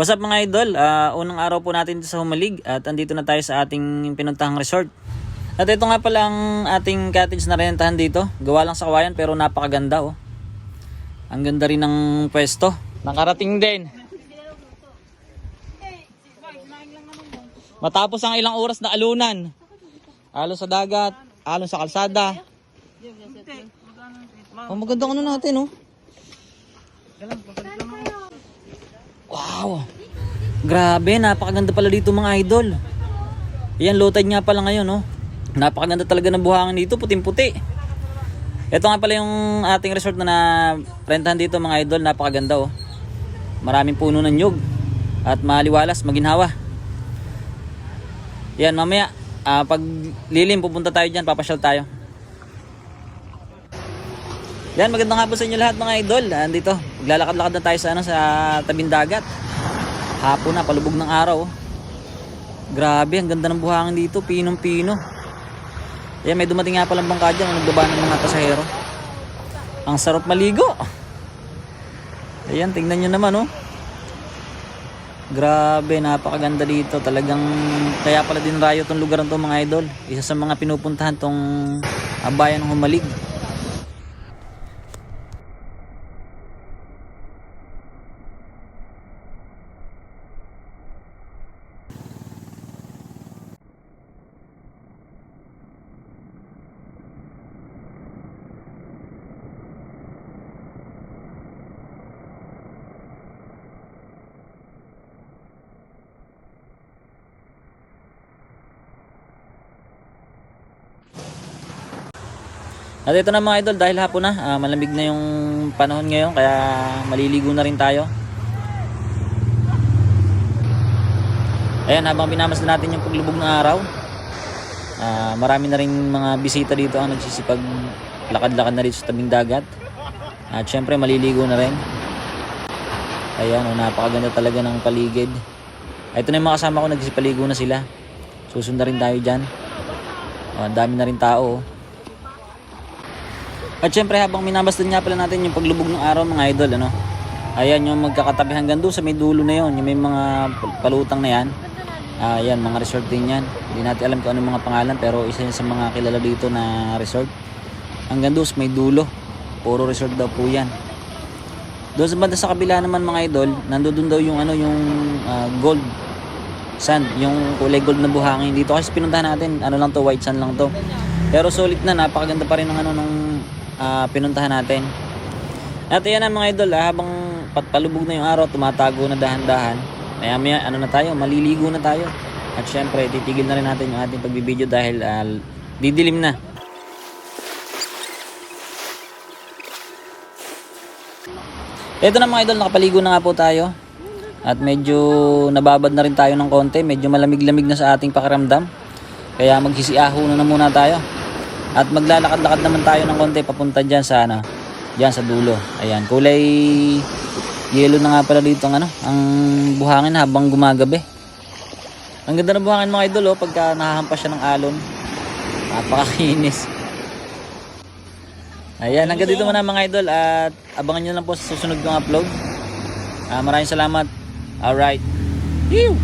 What's up mga idol? Ah, unang araw po natin sa Humalig at andito na tayo sa ating pinuntahang resort. At ito nga pala ang ating cottage na rentahan dito. Gawa lang sa kawayan pero napakaganda oh. Ang ganda rin ng pwesto. Nakarating din. Matapos ang ilang oras na alunan. Alon sa dagat, alon sa kalsada. Oh, maganda ano natin oh. Wow! Grabe, napakaganda pala dito mga idol. Yan, low tide nga pala ngayon, no? Napakaganda talaga ng buhangin dito, puting-puti. Ito nga pala yung ating resort na na-rentahan dito mga idol, napakaganda, oh. Maraming puno ng nyug at maliwalas, maginhawa. Yan, mamaya, ah, pag lilim, pupunta tayo dyan, papasyal tayo. Yan, magandang hapon sa inyo lahat mga idol. Andito, maglalakad-lakad na tayo sa ano sa tabing dagat. Hapon na, palubog ng araw. oh. Grabe, ang ganda ng buhangin dito, pinong-pino. Yan, may dumating nga palang bangka dyan, nagbaba ng mga pasahero. Ang sarap maligo. Ayan, tingnan nyo naman, oh. Grabe, napakaganda dito. Talagang, kaya pala din rayo tong lugar na to mga idol. Isa sa mga pinupuntahan tong ah, bayan ng Humalig. At ito na mga idol, dahil hapon na, ah, malamig na yung panahon ngayon, kaya maliligo na rin tayo. Ayan, habang binamas na natin yung paglubog ng araw, ah, marami na rin mga bisita dito ang nagsisipag lakad-lakad na rin sa tabing dagat. At syempre, maliligo na rin. Ayan, oh, napakaganda talaga ng paligid. Ito na yung mga kasama ko, nagsisipaligo na sila. Susunod na rin tayo dyan. Oh, ang dami na rin tao. Oh. At syempre habang minabastan nga pala natin yung paglubog ng araw mga idol ano. Ayan yung magkakatabi hanggang doon sa may dulo na yon, yung may mga pal- palutang na yan. Ayan, mga resort din yan. Hindi natin alam kung ano yung mga pangalan pero isa yan sa mga kilala dito na resort. Hanggang doon sa may dulo. Puro resort daw po yan. Doon sa banda sa kabila naman mga idol, nandoon daw yung ano yung ah, gold sand, yung kulay gold na buhangin dito kasi pinuntahan natin, ano lang to, white sand lang to. Pero solid na, napakaganda pa rin ng ano nung ah, pinuntahan natin. At ayan na mga idol, ah, habang patpalubog na yung araw, tumatago na dahan-dahan. Maya maya, ano na tayo, maliligo na tayo. At syempre, titigil na rin natin yung ating pagbibideo dahil ah, didilim na. Ito na mga idol, nakapaligo na nga po tayo. At medyo nababad na rin tayo ng konti. Medyo malamig-lamig na sa ating pakiramdam. Kaya magsisiaho na, na muna tayo. At maglalakad-lakad naman tayo ng konti papunta dyan sa ano, dyan sa dulo. Ayan, kulay yellow na nga pala dito ang ano, ang buhangin habang gumagabi. Ang ganda ng buhangin mga idol oh, pagka nahahampas siya ng alon. Napakakinis. Ayan, hanggang dito muna mga idol at abangan nyo lang po sa susunod kong upload. Ah, maraming salamat. Alright. Whew!